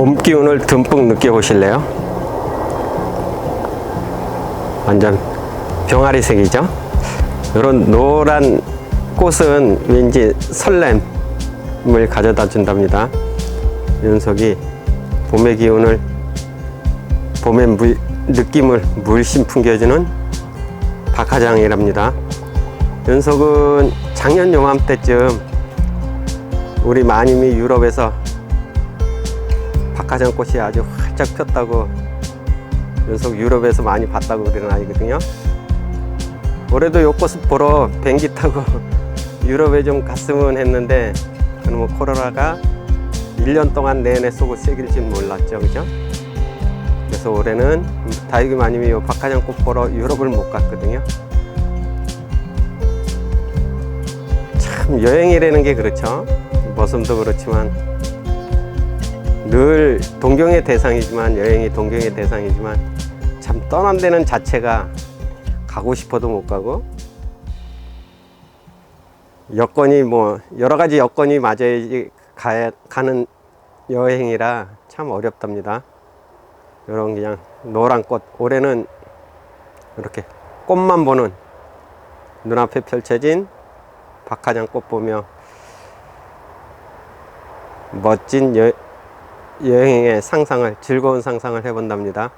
봄 기운을 듬뿍 느껴보실래요? 완전 병아리색이죠? 이런 노란 꽃은 왠지 설렘을 가져다 준답니다. 윤석이 봄의 기운을 봄의 물, 느낌을 물씬 풍겨주는 박하장이랍니다. 윤석은 작년 요맘때쯤 우리 마님이 유럽에서 박하장 꽃이 아주 활짝 폈다고 윤석 유럽에서 많이 봤다고 그러는 아이거든요. 올해도 요 꽃을 보러 비행기 타고 유럽에 좀 갔으면 했는데 그놈의 코로나가 1년 동안 내내 속을 새길 줄 몰랐죠. 그죠? 그래서 올해는 다육이 마님이 요 박하장 꽃 보러 유럽을 못 갔거든요. 참 여행이라는 게 그렇죠. 머슴도 그렇지만 늘 동경의 대상이지만 여행이 동경의 대상이지만 참 떠난다는 자체가 가고 싶어도 못 가고 여건이 뭐 여러 가지 여건이 맞아야지 가야, 가는 여행이라 참 어렵답니다. 이런 그냥 노란 꽃 올해는 이렇게 꽃만 보는 눈앞에 펼쳐진 박하장 꽃 보며 멋진 여, 여행의 상상을 즐거운 상상을 해본답니다.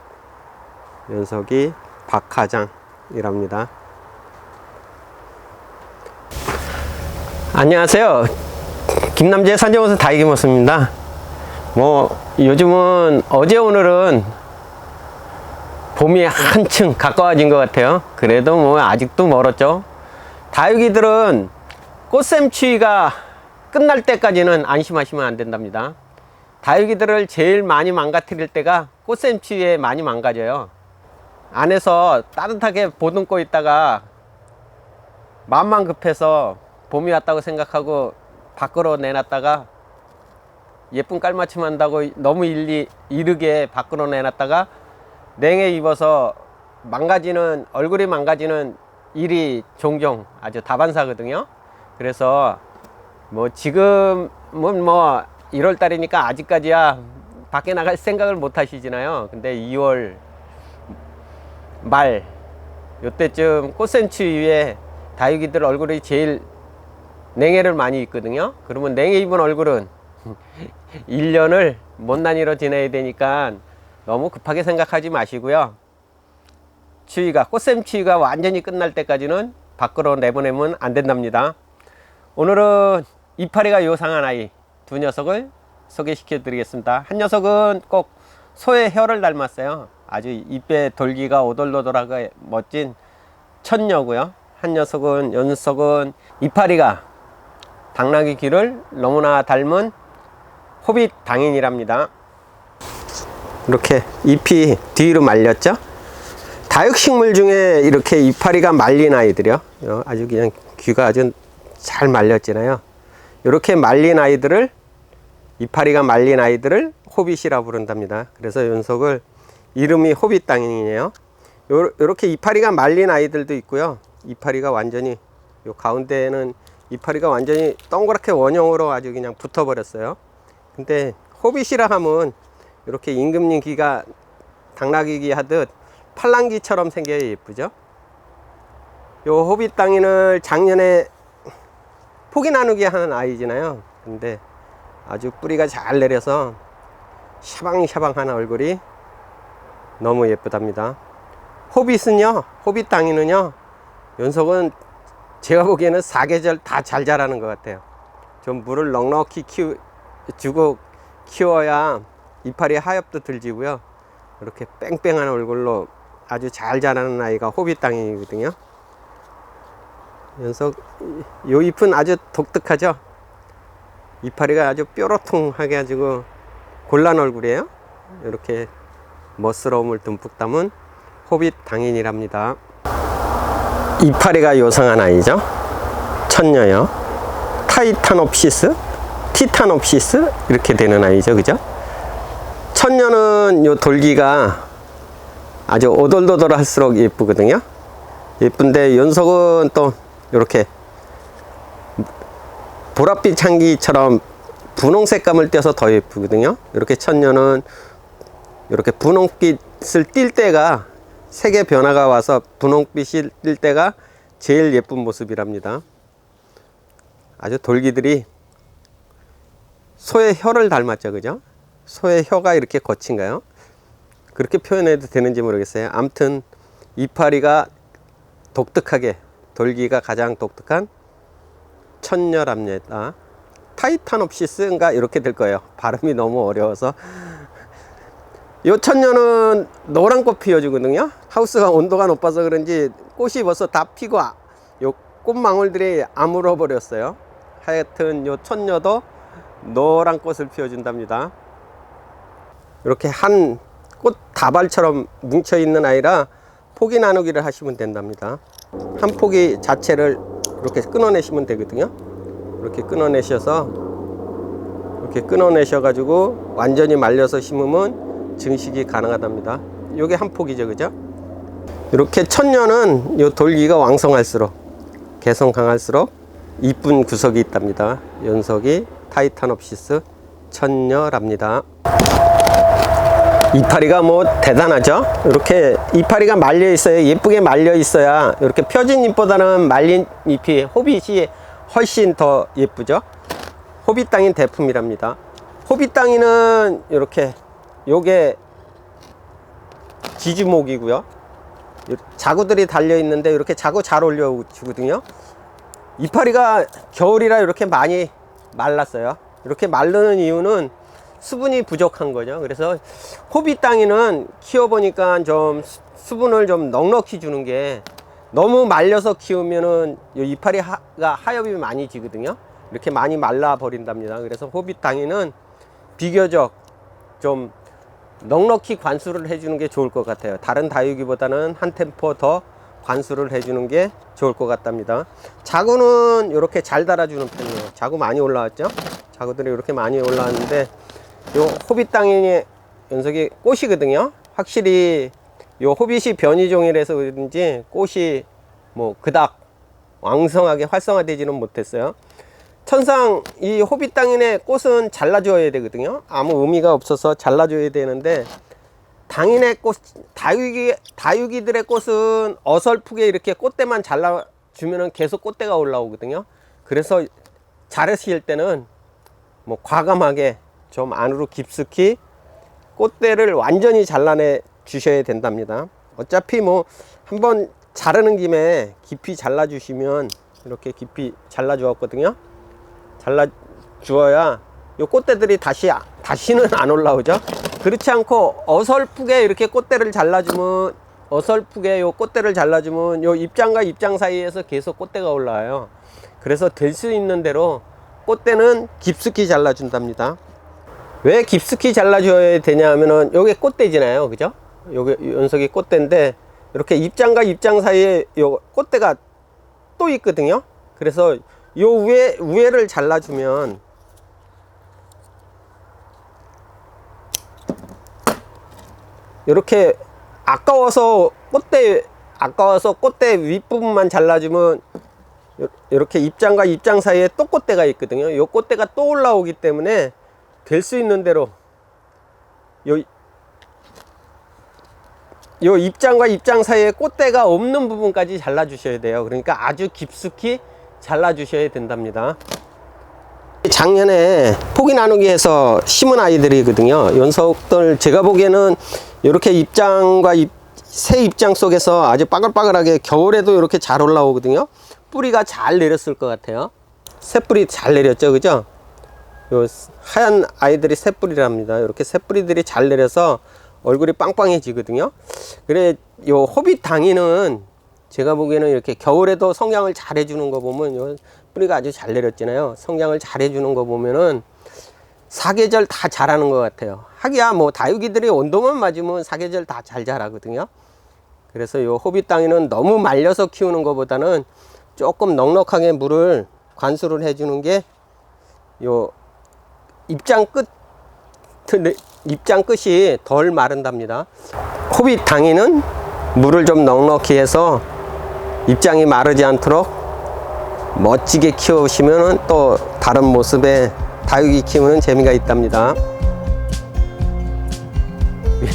연석이 박하장이랍니다. 안녕하세요. 김남재 산정호수 다이기 모습입니다. 뭐 요즘은 어제 오늘은 봄이 한층 가까워진 것 같아요. 그래도 뭐 아직도 멀었죠. 다육이들은 꽃샘추위가 끝날 때까지는 안심하시면 안 된답니다. 다육이들을 제일 많이 망가뜨릴 때가 꽃샘추위에 많이 망가져요. 안에서 따뜻하게 보듬고 있다가 마음만 급해서 봄이 왔다고 생각하고 밖으로 내놨다가 예쁜 깔맞춤 한다고 너무 일리 이르게 밖으로 내놨다가 냉해 입어서 망가지는 얼굴이 망가지는 일이 종종 아주 다반사거든요. 그래서 뭐 지금은 뭐 1월 달이니까 아직까지야 밖에 나갈 생각을 못 하시잖아요. 근데 2월 말 요때쯤 꽃샘추 위에 다육이들 얼굴이 제일 냉해를 많이 입거든요. 그러면 냉해 입은 얼굴은 1년을 못난이로 지내야 되니까 너무 급하게 생각하지 마시고요. 추위가 꽃샘 추위가 완전히 끝날 때까지는 밖으로 내보내면 안 된답니다. 오늘은 이파리가 요상한 아이 두 녀석을 소개시켜 드리겠습니다. 한 녀석은 꼭 소의 혀를 닮았어요. 아주 잎에 돌기가 오돌도돌하게 멋진 천녀고요. 한 녀석은 연석은 이파리가 당나귀 귀를 너무나 닮은 호빗 당인이랍니다. 이렇게 잎이 뒤로 말렸죠? 다육식물 중에 이렇게 이파리가 말린 아이들이요. 어, 아주 그냥 귀가 아주 잘 말렸잖아요. 이렇게 말린 아이들을 이파리가 말린 아이들을 호빗이라 부른답니다. 그래서 연속을 이름이 호빗 당인이에요. 이렇게 이파리가 말린 아이들도 있고요. 이파리가 완전히 요 가운데에는 이파리가 완전히 동그랗게 원형으로 아주 그냥 붙어 버렸어요. 근데 호빗이라 하면 이렇게 임금님 귀가 당나귀 귀 하듯 팔랑귀처럼 생겨야 예쁘죠? 요 호빗 땅인을 작년에 포기 나누기 하는 아이잖아요. 근데 아주 뿌리가 잘 내려서 샤방샤방한 얼굴이 너무 예쁘답니다. 호빗은요, 호빗 땅이는요, 연속은 제가 보기에는 사계절 다 잘 자라는 것 같아요. 좀 물을 넉넉히 키우, 주고 키워야 이파리 하엽도 들지고요. 이렇게 뺑뺑한 얼굴로 아주 잘 자라는 아이가 호빗 땅이거든요. 연속 요 잎은 아주 독특하죠. 이파리가 아주 뾰로통하게 가지고 골란 얼굴이에요. 이렇게 멋스러움을 듬뿍 담은 호빗 당인이랍니다. 이파리가 요상한 아이죠. 천녀요. 타이타노피시스, 티타노피시스 이렇게 되는 아이죠. 그죠? 천녀는 요 돌기가 아주 오돌도돌 할수록 예쁘거든요. 예쁜데 연속은 또 이렇게 보랏빛 향기처럼 분홍 색감을 떼서 더 예쁘거든요. 이렇게 천년은 이렇게 분홍빛을 띌 때가 색의 변화가 와서 분홍빛이 띌 때가 제일 예쁜 모습이랍니다. 아주 돌기들이 소의 혀를 닮았죠, 그죠? 소의 혀가 이렇게 거친가요? 그렇게 표현해도 되는지 모르겠어요. 암튼 이파리가 독특하게 돌기가 가장 독특한 천녀랍니다. 타이타노프시스인가 이렇게 될 거예요. 발음이 너무 어려워서. 요 천녀는 노란 꽃 피워주거든요. 하우스가 온도가 높아서 그런지 꽃이 벌써 다 피고 아- 요 꽃망울들이 아물어 버렸어요. 하여튼 요 천녀도 노란 꽃을 피워준답니다. 이렇게 한 꽃 다발처럼 뭉쳐 있는 아이라 포기 나누기를 하시면 된답니다. 한 포기 자체를 이렇게 끊어내시면 되거든요. 이렇게 끊어내셔서 이렇게 끊어내셔 가지고 완전히 말려서 심으면 증식이 가능하답니다. 요게 한 포기죠, 그죠? 이렇게 천년은 요 돌기가 왕성할수록 개성 강할수록 이쁜 구석이 있답니다. 연석이 타이타노프시스 천녀랍니다. 이파리가 뭐 대단하죠? 이렇게 이파리가 말려 있어요. 예쁘게 말려 있어야 이렇게 펴진 잎보다는 말린 잎이 호빗이 훨씬 더 예쁘죠? 호빗 땅인 대품이랍니다. 호빗 땅이는 이렇게 요게 지주목이고요. 자구들이 달려 있는데 이렇게 자구 잘 올려 주거든요. 이파리가 겨울이라 이렇게 많이 말랐어요. 이렇게 마르는 이유는 수분이 부족한 거죠. 그래서 호비 땅에는 키워보니까 좀 수- 수분을 좀 넉넉히 주는 게 너무 말려서 키우면은 이 이파리 가 하엽이 많이 지거든요. 이렇게 많이 말라 버린답니다. 그래서 호비 땅에는 비교적 좀 넉넉히 관수를 해주는 게 좋을 것 같아요. 다른 다육이보다는 한 템포 더 관수를 해주는 게 좋을 것 같답니다. 자구는 이렇게 잘 달아주는 편이에요. 자구 많이 올라왔죠? 자구들이 이렇게 많이 올라왔는데 요 호빗 땅에 연석이 꽃이거든요. 확실히 요 호빗이 변이종이라서 그런지 꽃이 뭐 그닥 왕성하게 활성화되지는 못했어요. 천상 이 호빗 땅인의 꽃은 잘라줘야 되거든요. 아무 의미가 없어서 잘라줘야 되는데 당인의 꽃 다육이 다육이들의 꽃은 어설프게 이렇게 꽃대만 잘라 주면은 계속 꽃대가 올라오거든요. 그래서 자르실 때는 뭐 과감하게 좀 안으로 깊숙이 꽃대를 완전히 잘라내 주셔야 된답니다. 어차피 뭐 한번 자르는 김에 깊이 잘라 주시면 이렇게 깊이 잘라 주었거든요. 잘라 주어야 요 꽃대들이 다시 다시는 안 올라오죠. 그렇지 않고 어설프게 이렇게 꽃대를 잘라주면 어설프게 요 꽃대를 잘라주면 요 입장과 입장 사이에서 계속 꽃대가 올라와요. 그래서 될 수 있는 대로 꽃대는 깊숙이 잘라준답니다. 왜 깊숙이 잘라줘야 되냐 하면은 요게 꽃대잖아요. 그죠? 요게 연석이 꽃대인데 이렇게 입장과 입장 사이에 요 꽃대가 또 있거든요. 그래서 요 위에 위에를 잘라주면 이렇게 아까워서 꽃대 아까워서 꽃대 윗부분만 잘라주면 요- 이렇게 입장과 입장 사이에 또 꽃대가 있거든요. 요 꽃대가 또 올라오기 때문에 될 수 있는 대로 요, 요 입장과 입장 사이에 꽃대가 없는 부분까지 잘라 주셔야 돼요. 그러니까 아주 깊숙이 잘라 주셔야 된답니다. 작년에 포기 나누기에서 심은 아이들이거든요. 연석들 제가 보기에는 이렇게 입장과 입, 새 입장 속에서 아주 빠글빠글하게 겨울에도 이렇게 잘 올라오거든요. 뿌리가 잘 내렸을 것 같아요. 새 뿌리 잘 내렸죠, 그죠? 요 하얀 아이들이 새뿌리랍니다. 이렇게 새뿌리들이 잘 내려서 얼굴이 빵빵해지거든요. 그래 요 호빗 당이는 제가 보기에는 이렇게 겨울에도 성장을 잘 해주는 거 보면 요 뿌리가 아주 잘 내렸잖아요. 성장을 잘 해주는 거 보면은 사계절 다 잘하는 것 같아요. 하기야 뭐 다육이들이 온도만 맞으면 사계절 다 잘 자라거든요. 그래서 요 호빗 땅에는 너무 말려서 키우는 것보다는 조금 넉넉하게 물을 관수를 해주는 게 요 입장 끝 입장 끝이 덜 마른답니다. 호빗 당이는 물을 좀 넉넉히 해서 입장이 마르지 않도록 멋지게 키우시면 또 다른 모습의 다육이 키우는 재미가 있답니다.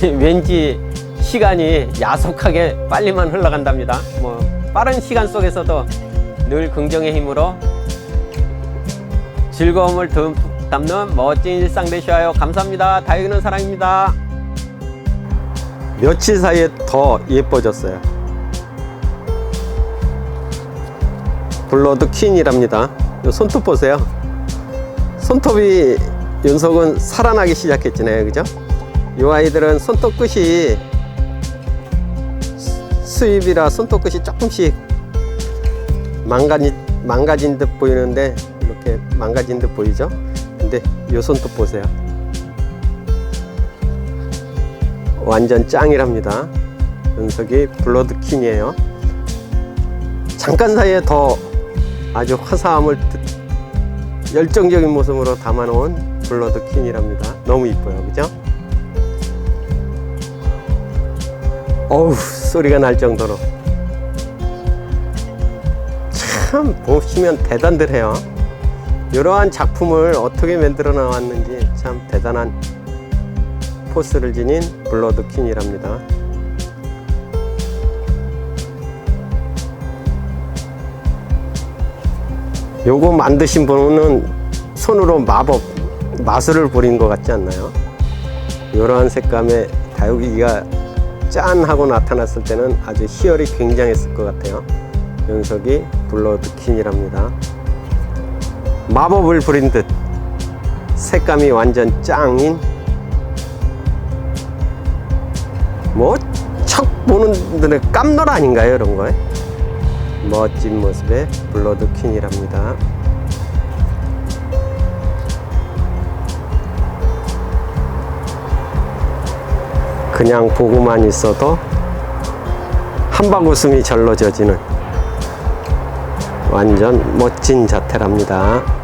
왠지 시간이 야속하게 빨리만 흘러간답니다. 뭐 빠른 시간 속에서도 늘 긍정의 힘으로 즐거움을 듬뿍 담는 멋진 일상 되셔요. 감사합니다. 다육이는 사랑입니다. 며칠 사이에 더 예뻐졌어요. 블러드 퀸이랍니다. 요 손톱 보세요. 손톱이 연속은 살아나기 시작했잖아요. 그죠? 이 아이들은 손톱 끝이 수- 수입이라 손톱 끝이 조금씩 망가진, 망가진 듯 보이는데 이렇게 망가진 듯 보이죠? 근데 이 손톱 보세요. 완전 짱이랍니다. 연석이 블러드 퀸이에요. 잠깐 사이에 더 아주 화사함을 드- 열정적인 모습으로 담아놓은 블러드 퀸이랍니다. 너무 이뻐요. 그죠? 어우, 소리가 날 정도로. 참, 보시면 대단들 해요. 이러한 작품을 어떻게 만들어 나왔는지 참 대단한 포스를 지닌 블러드 퀸이랍니다. 요거 만드신 분은 손으로 마법 마술을 부린 것 같지 않나요? 이러한 색감의 다육이가 짠 하고 나타났을 때는 아주 희열이 굉장했을 것 같아요. 연석이 블러드 퀸이랍니다. 마법을 부린 듯 색감이 완전 짱인 뭐척 보는 분들의 깜놀 아닌가요 이런 거에 멋진 모습의 블러드 퀸이랍니다. 그냥 보고만 있어도 한방 웃음이 절로 져지는 완전 멋진 자태랍니다.